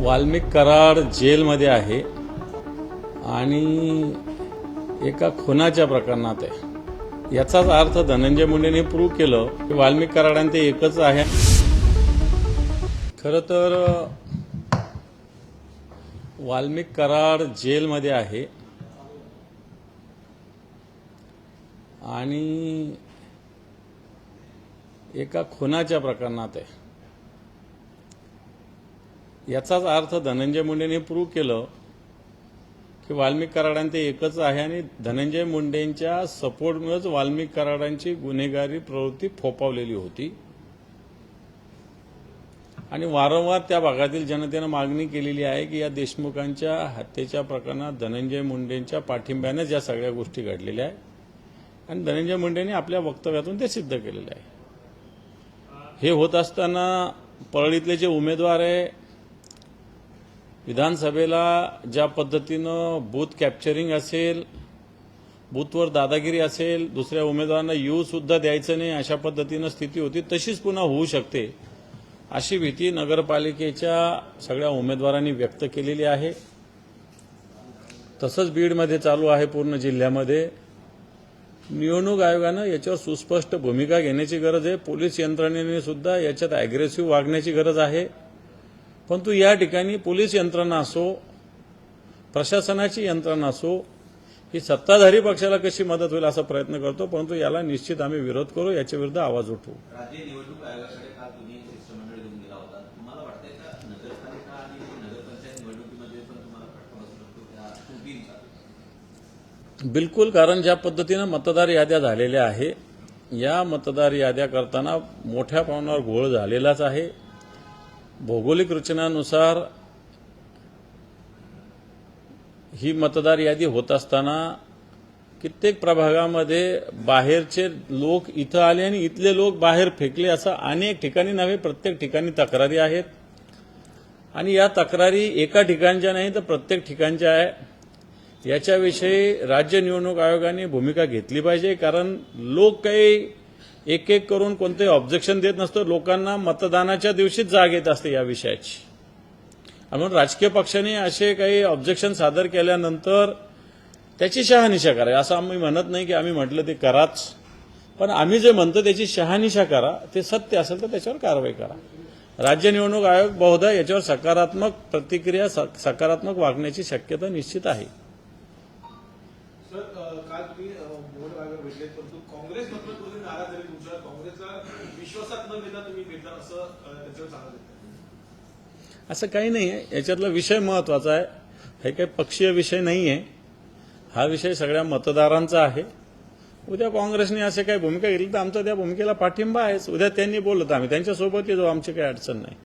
वाल्मिक कराड जेलमध्ये आहे आणि एका खुनाच्या प्रकरणात आहे. याचाच अर्थ धनंजय मुंडेने प्रूव्ह केलं की वाल्मिक कराड आणि ते एकच आहे. खरं तर वाल्मिक कराड जेलमध्ये आहे. आणि एका खुनाच्या प्रकरणात आहे. याचाच अर्थ धनंजय मुंडेने प्रूव्ह केलं की वाल्मिक कराडांनी ते एकच आहे आणि धनंजय मुंडेंच्या सपोर्टमुळेच वाल्मिक कराडांची गुन्हेगारी प्रवृत्ती फोपावलेली होती. आणि वारंवार त्या भागातील जनतेनं मागणी केलेली आहे की या देशमुखांच्या हत्येच्या प्रकरणात धनंजय मुंडेंच्या पाठिंब्यानेच या सगळ्या गोष्टी घडलेल्या आहेत आणि धनंजय मुंडेंनी आपल्या वक्तव्यातून ते सिद्ध केलेलं आहे. हे होत असताना परळीतले जे उमेदवार आहे विधानसभेला ज्या पद्धतीनं बूथ कॅप्चरिंग असेल बूथवर दादागिरी असेल दुसऱ्या उमेदवारांना येऊ सुद्धा द्यायचं नाही अशा पद्धतीनं स्थिती होती तशीच पुन्हा होऊ शकते. अशी भीती नगरपालिकेच्या सगळ्या उमेदवारांनी व्यक्त केलेली आहे. तसंच बीडमध्ये चालू आहे पूर्ण जिल्ह्यामध्ये. निवडणूक आयोगानं याच्यावर सुस्पष्ट भूमिका घेण्याची गरज आहे. पोलीस यंत्रणेने सुद्धा याच्यात अग्रेसिव्ह वागण्याची गरज आहे. परंतु या ठिकाणी पोलीस यंत्रणा असो प्रशासनाची यंत्रणा असो ही सत्ताधारी पक्षाला कशी मदत होईल असा प्रयत्न करतो परंतु याला निश्चित आम्ही विरोध करू याच्या विरुद्ध आवाज उठवू. बिलकुल कारण ज्या पद्धतीनं मतदार याद्या झालेल्या आहे या मतदार याद्या करताना मोठ्या प्रमाणावर घोळ झालेलाच आहे. भौगोलिक रचनानुसार ही मतदार यादी होत असताना कित्येक प्रभागामध्ये बाहेरचे लोक इथं आले आणि इथले लोक बाहेर फेकले असं अनेक ठिकाणी नव्हे प्रत्येक ठिकाणी तक्रारी आहेत. आणि या तक्रारी एका ठिकाणच्या नाही तर प्रत्येक ठिकाणच्या आहे. याच्याविषयी राज्य निवडणूक आयोगाने भूमिका घेतली पाहिजे कारण लोक काही एक एक करून कोणतेही ऑब्जेक्शन देत नसतं. लोकांना मतदानाच्या दिवशीच जाग येत असते या विषयाची. म्हणून राजकीय पक्षांनी असे काही ऑब्जेक्शन सादर केल्यानंतर त्याची शहानिशा करा. असं आम्ही म्हणत नाही की आम्ही म्हटलं ते कराच. पण आम्ही जे म्हणतो त्याची शहानिशा करा. ते सत्य असेल तर त्याच्यावर कारवाई करा. राज्य निवडणूक आयोग बहुधा याच्यावर सकारात्मक प्रतिक्रिया स- सकारात्मक वागण्याची शक्यता निश्चित आहे. सर काल तुम्ही मोहन बोर्ड भेटलेत परंतु काँग्रेस मधून तुम्ही नाराज झाले तुमच्या काँग्रेसला विश्वासात न घेता तुम्ही भेटला असं अ, त्याच्यावर सांगत असं काही नाही आहे. याच्यातला विषय महत्त्वाचा आहे. हे काही पक्षीय विषय नाही आहे. हा विषय सगळ्या मतदारांचा आहे. उद्या काँग्रेसने असे काही भूमिका घेतली तर आमचा त्या भूमिकेला पाठिंबा आहेच उद्या त्यांनी बोललं तर आम्ही. त्यांच्यासोबत येतो आमची काही अडचण नाही.